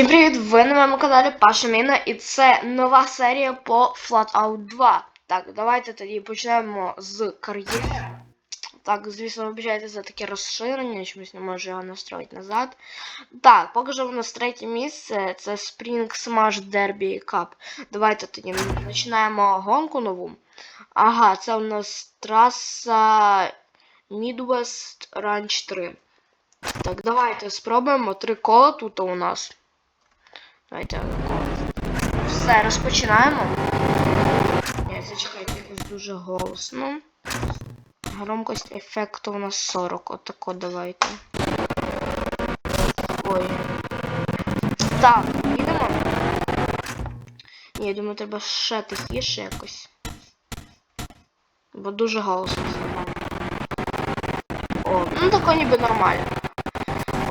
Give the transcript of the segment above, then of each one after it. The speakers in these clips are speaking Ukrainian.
Всім привіт! Ви на моєму каналі Паша Міна і це нова серія по Flatout 2. Так, давайте тоді почнемо з кар'єри. Так, звісно, вибачайте за таке розширення, чомусь не можу його настроїти назад. Так, поки що в нас третє місце це Spring Smash Derby Cup. Давайте тоді починаємо гонку нову. Ага, це у нас траса Midwest Ranch 3. Так, давайте спробуємо три кола тут у нас. Давайте. Все, розпочинаємо. Ні, зачекайте, якось дуже голосно. Громкость ефекту у нас 40. Отако давайте. Ой. Так, їдемо. Ні, я думаю, треба ще тихіше якось. Бо дуже голосно знімаю. О, ну тако ніби нормально.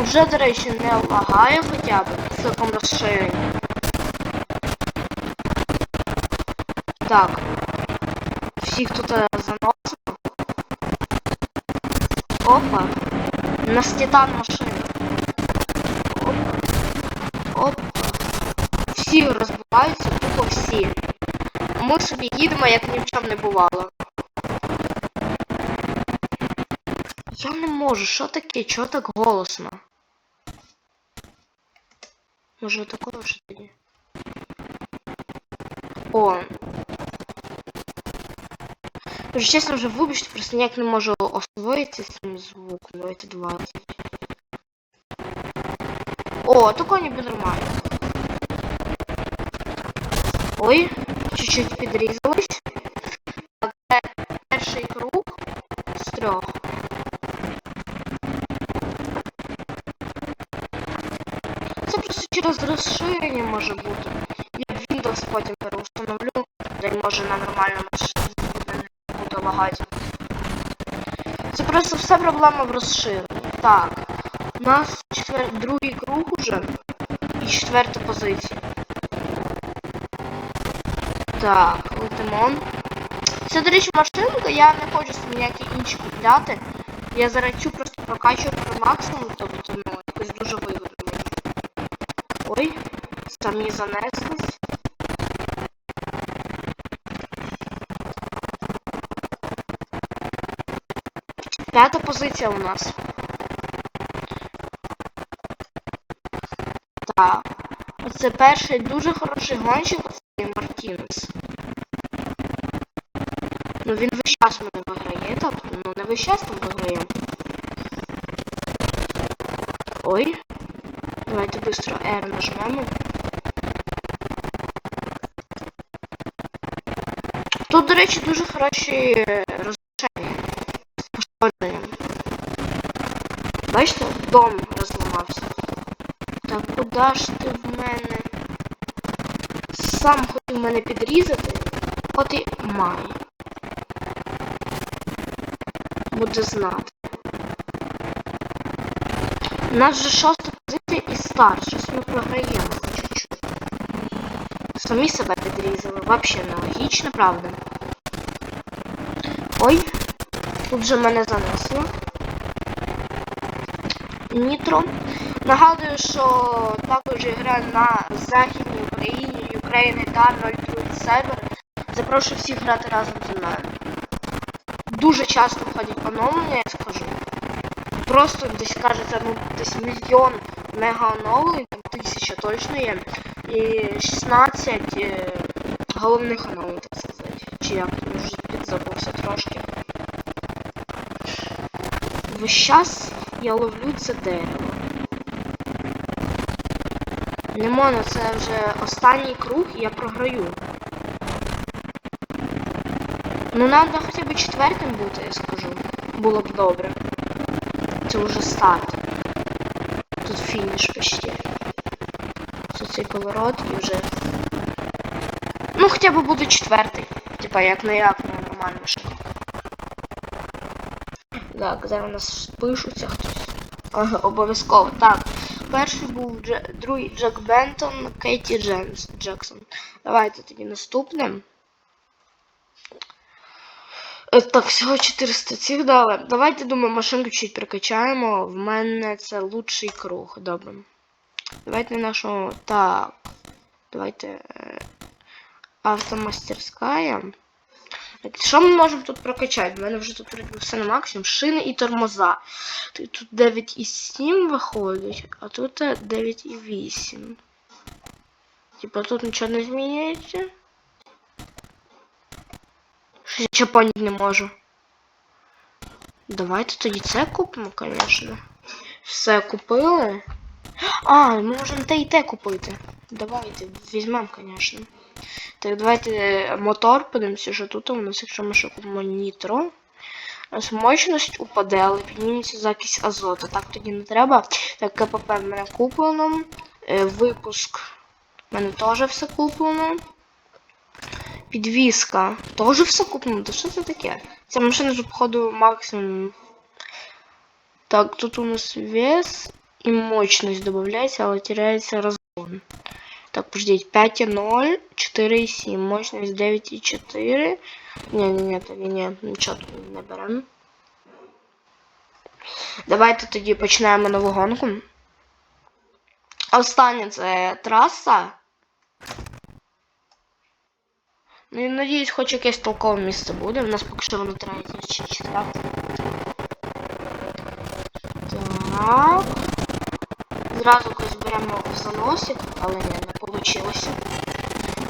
Вже, до речі, не лагає хоча б в такому. Так. Всіх тут е, заносимо. Опа. У нас титан машина. Опа. Опа. Всі розбиваються, тупо всі. Ми собі їдемо, як ні в чому не бувало. Я не можу, що таке? Чого так голосно? Може такого вже тоді? О. Вже чесно вже вибачте, просто ніяк не можу освоїти цим звуком. Давайте 20. О, такое ніби нормально. Ой, чуть-чуть підрізалось. Через розширення може бути. Я Windows потім переустановлю, та й може на нормальному не буде лагати. Це просто все проблема в розширенні. Так. У нас четвер... другий круг уже і четверта позиція. Так, летимо. Це, до речі, машинка, я не хочу ніякі інші купляти. Я зараз цю просто прокачую по максимуму, тобто, ну, самі занеслись. П'ята позиція у нас. Так. Оце перший дуже хороший гонщик, оцей Мартінес. Ну він весь час мене виграє, тобто, ну не весь час там виграє. Ой. Давайте быстро R нажмемо. Тут, до речі, дуже хороші розрішення з пошкодженням. Бачите, дом розламався. Так, куди ж ти в мене? Сам хотів мене підрізати, от і має. Буде знати. У нас же шоста позиція і. Щось ми програємо чуть-чуть. Самі себе підрізали. Вообще нелогічно, правда. Ой, тут же мене занесло. Нітро. Нагадую, що також гра на Західній Україні, Україні та 02 сервер. Запрошую всіх грати разом зі мною. Дуже часто входять оновлення, я скажу. Просто десь кажеться, ну десь мільйон мега оновлень, там тисяча точно є. І 16 е, головних оновлень, так сказати. Чи як вже підзабувся трошки. Весь час я ловлю це дерево. Не можна, це вже останній круг і я програю. Ну треба хоча б четвертим бути, я скажу. Було б добре. Це вже старт. Тут фініш почти. Це цей поворот і вже. Ну, хоча б буде четвертий. Типа як не як не нормально шляху. Так, зараз у нас пишуться хтось. Ага, обов'язково. Так. Перший був Дж... другий Джек Бентон, Кейті Джемс Джексон. Давайте тоді наступним. Е, Так, всього 400 цих дали. Давайте, думаю, машинку чуть прокачаємо. В мене це лучший круг. Добре. Давайте нашу. Так. Давайте. Автомастерская. Що ми можемо тут прокачати? У мене вже тут все на максимум. Шини і тормоза. Тут 9,7 виходить, а тут е, 9,8. Типа тут нічого не змінюється. Щось я поняти не можу. Давайте тоді це купимо, звісно. Все купили. А, ми можемо те і те купити. Давайте, візьмемо, звісно. Так, давайте е, мотор подивимося, що тут у нас, якщо ми ще купимо нітро. Мощність упаде, але підніметься закись азоту. Так тоді не треба. Так, КПП в мене куплено. Е, випуск. В мене теж все куплено. Підвіска. Теж все куплено. Та що це таке? Ця машина вже, походу, максимум. Так, тут у нас вес і мощність додається, але теряється розгон. Так, подождіть, 5,0, 4,7, мощність 9,4. Ні, ні, ні, тоді ні, нічого тут не беремо. Давайте тоді почнемо нову гонку. Остання це траса. Ну і надіюсь, хоч якесь толкове місце буде. У нас поки що воно третє чи четверте. Так. Зразу когось беремо в заносик, але ні, не вийшло.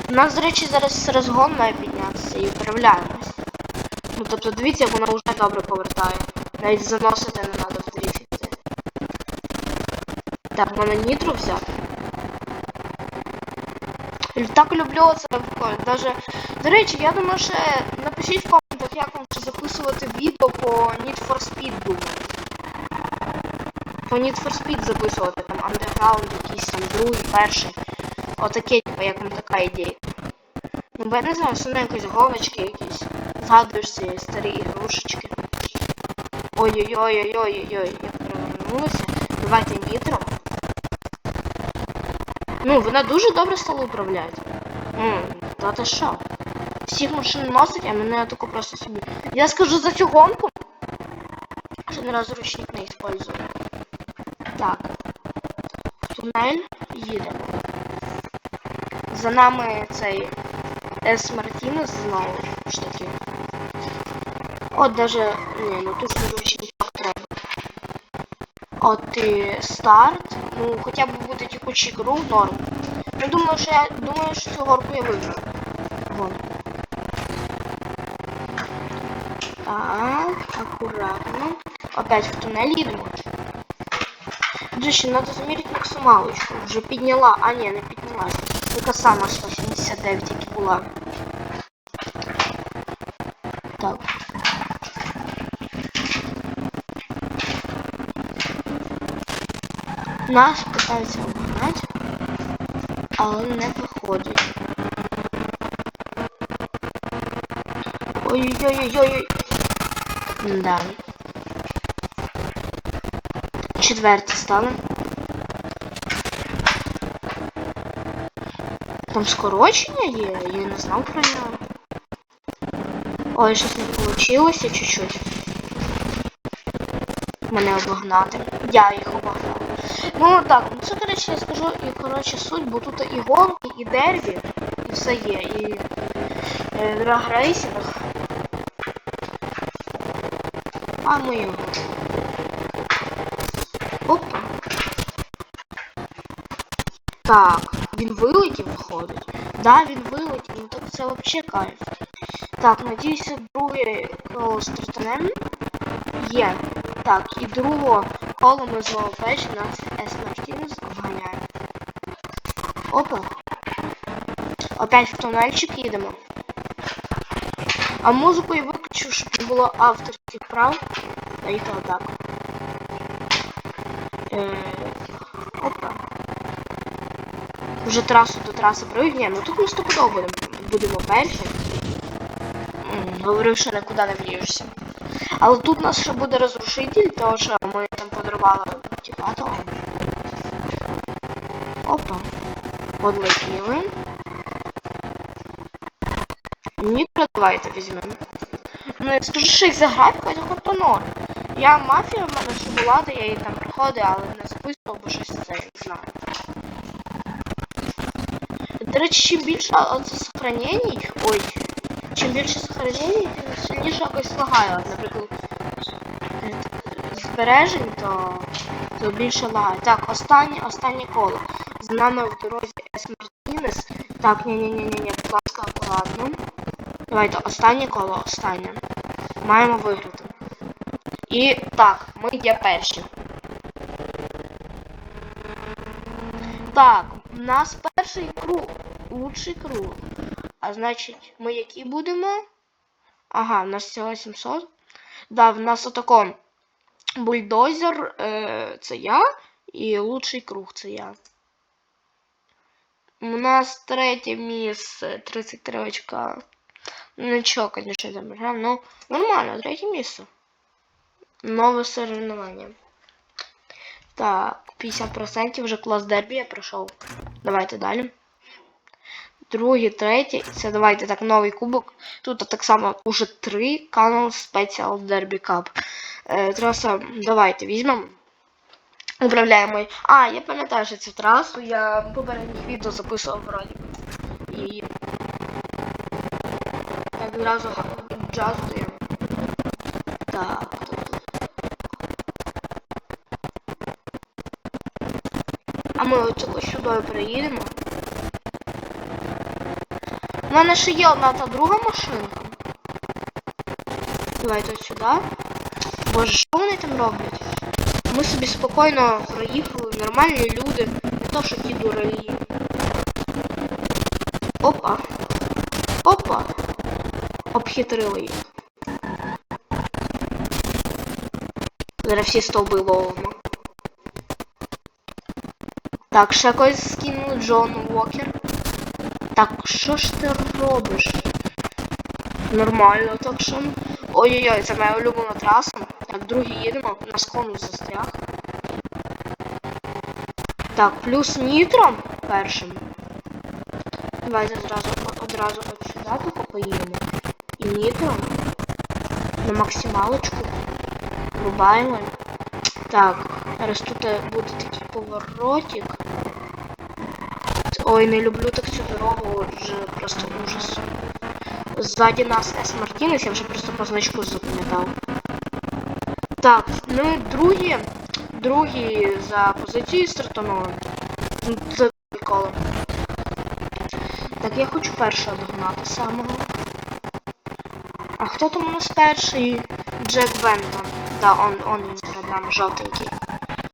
У нас, до речі, зараз розгон має піднятися і управляємось. Ну тобто дивіться, як воно вже добре повертає. Навіть заносити не треба в дріфті. Так, мене нітро взяти. Так люблю це даже. До речі, я думаю, що напишіть в коментах, як вам ще записувати відео по Need for Speed думаю. По Need for Speed записувати, там Underground якийсь там другий, перший. Отаке, типу, як вам така ідея. Ну, бо я не знаю, що на якісь говочки якісь. Згадуєш ці старі ігрушечки. Ой-ой-ой-ой-ой-ой-ой, як перевернулося. Давайте нітро. Ну, вона дуже добре стала управляти. Ммм, та ти що? Всіх машин носить, а мене тако просто собі. Я скажу за цю гонку. Не раз ручник не использую. Так. Тунель їдемо. За нами цей С Мартінес знову ж таки. От даже. Ні, ну тут не ручник треба. От і старт. Ну, хоча б буде текучий круг, норм. Ну думаю, що я думаю, що цю горку я виграю. Вон. Так, аккуратно. Опять в туннель їдемо. Друзі, треба замірити максималочку. Вже підняла. А ні, не піднялась. Така сама 179, як і була. Так. Нас питаються обгнати, але не виходить. Ой-ой-ой-ой-ой. Да. Четверті стали. Там скорочення є, я не знав про нього. Ой, щось не вийшло чуть-чуть. Мене обогнати. Я їх обогнав. Ну так, ну це, речі, я скажу, і коротше суть, бо тут і гонки, і дербі, і все є, і е, драгрейсинг. А ми його. Так, він вилетів, виходить. Да, він вилетів, так це взагалі кайф. Так, надіюся, друге коло стартанем. Є. Так, і другого коло ми знову пеш нас С Мартінес обганяє. Опа. Опять в тунельчик їдемо. А музику я виключу, щоб не було авторських прав. Поїхали так. Е, опа. Вже трасу до траси провів. ну тут ми стопудово будемо, будемо перші. Говорив, що нікуди не вріжешся. Але тут нас ще буде розрушитель, тому що ми там подарували мотиватор. Опа. Подлетіли. Нітро давайте візьмемо. Ну, я скажу, що їх за графіка, це то норм. Я мафія, в мене ще була, де я її там проходив, але не записував, бо щось це, не знаю. Речі, чим більше сохранений, ой, чим більше сохранений, тим сильніше якось лагає. Наприклад, збережень, то, то більше лагає. Так, останнє, останнє коло. З нами в дорозі С. Мартінес. Так, ні-ні-ні-ні, будь ласка, акуратно. Давайте, останнє коло, останнє. Маємо виграти. І так, ми є перші. Так, у нас перший круг. Лучший круг. А значить, ми які будемо? Ага, у нас всього 700. Да, в нас отако. Бульдозер е, це я. І лучший круг це я. У нас третє місце. 33 очка. Ну, Нічого, звісно, там грав. Ну, нормально, третє місце. Нове соревновання. Так, 50% вже клас дербі я пройшов. Давайте далі. Другий, третій. Це давайте так, новий кубок. Тут так само уже три Canon Special Derby Cup. Е, траса, давайте візьмемо. Управляємо. А, я пам'ятаю, що цю трасу я попередніх відео записував вроді. І так одразу джаз даємо. Так. А ми оцього сюди приїдемо. Мене ще є одна та друга машинка. Давайте от сюди. Боже, що вони там роблять? Ми собі спокійно проїхали, нормальні люди, не то що ті дуралі. Опа. Опа. Обхитрили їх. Зараз всі стовби ловимо. Так, ще когось скинули Джон Уокер. Так, що ж ти робиш? Нормально, так що. Ой-ой-ой, це моя улюблена траса. Так, другий їдемо, у нас застряг. Так, плюс нітро першим. Давайте одразу, одразу от сюди тако поїдемо. І нітро. На максималочку. Врубаємо. Так, зараз тут буде такий поворотик. Ой, не люблю так цю дорогу, вже просто ужас. Ззаді нас С Мартінес, я вже просто по значку запам'ятав. Так, ну другі, другі за позицією стартанули. Ну, Це приколо. Так, я хочу першого догнати самого. А хто там у нас перший? Джек Бентон. Да, он, он він перед жовтенький.